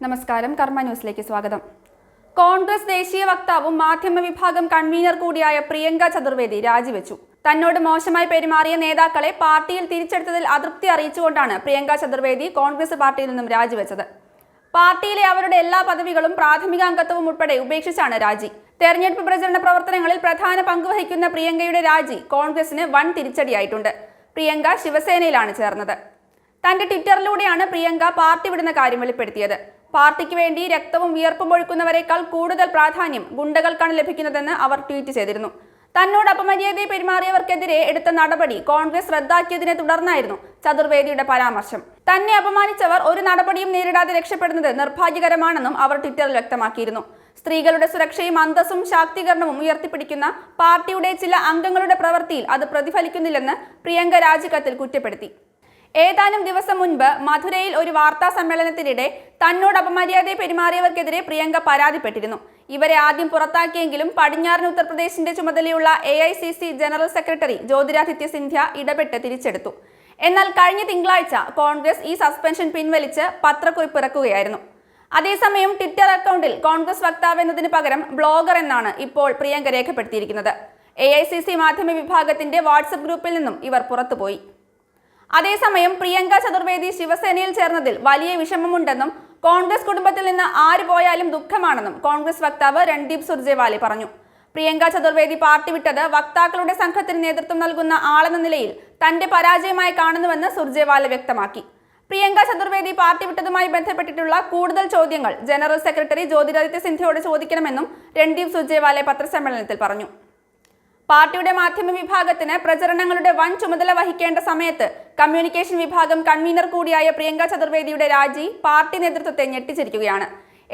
നമസ്കാരം കർമ്മ ന്യൂസിലേക്ക് സ്വാഗതം. കോൺഗ്രസ് ദേശീയ വക്താവും മാധ്യമ വിഭാഗം കൺവീനർ കൂടിയായ പ്രിയങ്ക ചതുർവേദി രാജിവെച്ചു. തന്നോട് മോശമായി പെരുമാറിയ നേതാക്കളെ പാർട്ടിയിൽ തിരിച്ചെടുത്തതിൽ അതൃപ്തി അറിയിച്ചുകൊണ്ടാണ് പ്രിയങ്ക ചതുർവേദി കോൺഗ്രസ് പാർട്ടിയിൽ നിന്നും രാജിവെച്ചത്. പാർട്ടിയിലെ അവരുടെ എല്ലാ പദവികളും പ്രാഥമിക അംഗത്വവും ഉൾപ്പെടെ ഉപേക്ഷിച്ചാണ് രാജി. തെരഞ്ഞെടുപ്പ് പ്രചരണ പ്രവർത്തനങ്ങളിൽ പ്രധാന പങ്കുവഹിക്കുന്ന പ്രിയങ്കയുടെ രാജി കോൺഗ്രസിന് വൻ തിരിച്ചടിയായിട്ടുണ്ട്. പ്രിയങ്ക ശിവസേനയിലാണ് ചേർന്നത്. തന്റെ ട്വിറ്ററിലൂടെയാണ് പ്രിയങ്ക പാർട്ടി വിടുന്ന കാര്യം വെളിപ്പെടുത്തിയത്. പാർട്ടിക്ക് വേണ്ടി രക്തവും വിയർപ്പും ഒഴുക്കുന്നവരെക്കാൾ കൂടുതൽ പ്രാധാന്യം ഗുണ്ടകൾക്കാണ് ലഭിക്കുന്നതെന്ന് അവർ ട്വീറ്റ് ചെയ്തിരുന്നു. തന്നോട് അപമര്യാദയെ പെരുമാറിയവർക്കെതിരെ എടുത്ത നടപടി കോൺഗ്രസ് റദ്ദാക്കിയതിനെ തുടർന്നായിരുന്നു ചതുർവേദിയുടെ പരാമർശം. തന്നെ അപമാനിച്ചവർ ഒരു നടപടിയും നേരിടാതെ രക്ഷപ്പെടുന്നത് നിർഭാഗ്യകരമാണെന്നും അവർ ട്വിറ്ററിൽ വ്യക്തമാക്കിയിരുന്നു. സ്ത്രീകളുടെ സുരക്ഷയും അന്തസ്സും ശാക്തീകരണവും ഉയർത്തിപ്പിടിക്കുന്ന പാർട്ടിയുടെ ചില അംഗങ്ങളുടെ പ്രവൃത്തിയിൽ അത് പ്രതിഫലിക്കുന്നില്ലെന്ന് പ്രിയങ്ക രാജിക്കത്തിൽ കുറ്റപ്പെടുത്തി. ഏതാനും ദിവസം മുൻപ് മധുരയിൽ ഒരു വാർത്താ സമ്മേളനത്തിനിടെ തന്നോട് അപമര്യാദയെ പെരുമാറിയവർക്കെതിരെ പ്രിയങ്ക പരാതിപ്പെട്ടിരുന്നു. ഇവരെ ആദ്യം പുറത്താക്കിയെങ്കിലും പടിഞ്ഞാറൻ ഉത്തർപ്രദേശിന്റെ ചുമതലയുള്ള A general secretary Jyotiraditya Scindia ഇടപെട്ട് തിരിച്ചെടുത്തു. എന്നാൽ കഴിഞ്ഞ തിങ്കളാഴ്ച കോൺഗ്രസ് ഈ സസ്പെൻഷൻ പിൻവലിച്ച് പത്രക്കുറിപ്പ് ഇറക്കുകയായിരുന്നു. അതേസമയം ട്വിറ്റർ അക്കൗണ്ടിൽ കോൺഗ്രസ് വക്താവ് എന്നതിന് പകരം ബ്ലോഗർ എന്നാണ് ഇപ്പോൾ പ്രിയങ്ക രേഖപ്പെടുത്തിയിരിക്കുന്നത്. എ ഐ സി സി മാധ്യമ വിഭാഗത്തിന്റെ വാട്സപ്പ് ഗ്രൂപ്പിൽ നിന്നും ഇവർ പുറത്തുപോയി. അതേസമയം പ്രിയങ്ക ചതുർവേദി ശിവസേനയിൽ ചേർന്നതിൽ വലിയ വിഷമമുണ്ടെന്നും കോൺഗ്രസ് കുടുംബത്തിൽ നിന്ന് ആര് പോയാലും ദുഃഖമാണെന്നും കോൺഗ്രസ് വക്താവ് രൺദീപ് സുർജേവാലി പറഞ്ഞു. പ്രിയങ്ക ചതുർവേദി പാർട്ടി വിട്ടത് വക്താക്കളുടെ സംഘത്തിന് നേതൃത്വം നൽകുന്ന ആളെന്ന നിലയിൽ തന്റെ പരാജയമായി കാണുന്നുവെന്ന് സുർജേവാല വ്യക്തമാക്കി. പ്രിയങ്ക ചതുർവേദി പാർട്ടി വിട്ടതുമായി ബന്ധപ്പെട്ടിട്ടുള്ള കൂടുതൽ ചോദ്യങ്ങൾ ജനറൽ സെക്രട്ടറി ജ്യോതിരാദിത്യ സിന്ധ്യയോട് ചോദിക്കണമെന്നും രൺദീപ് സുർജേവാല പത്രസമ്മേളനത്തിൽ പറഞ്ഞു. പാർട്ടിയുടെ മാധ്യമ വിഭാഗത്തിന് പ്രചരണങ്ങളുടെ വൻ ചുമതല വഹിക്കേണ്ട സമയത്ത് കമ്മ്യൂണിക്കേഷൻ വിഭാഗം കൺവീനർ കൂടിയായ പ്രിയങ്ക ചതുർവേദിയുടെ രാജി പാർട്ടി നേതൃത്വത്തെ ഞെട്ടിച്ചിരിക്കുകയാണ്.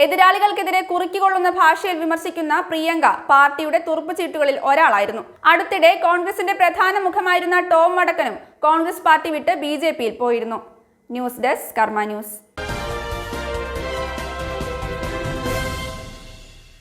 എതിരാളികൾക്കെതിരെ കുറുക്കിക്കൊള്ളുന്ന ഭാഷയിൽ വിമർശിക്കുന്ന പ്രിയങ്ക പാർട്ടിയുടെ തുറുപ്പുചീട്ടുകളിൽ ഒരാളായിരുന്നു. അടുത്തിടെ കോൺഗ്രസിന്റെ പ്രധാന മുഖമായിരുന്ന ടോം വടക്കനും കോൺഗ്രസ് പാർട്ടി വിട്ട് ബി പോയിരുന്നു. News desk Karma news.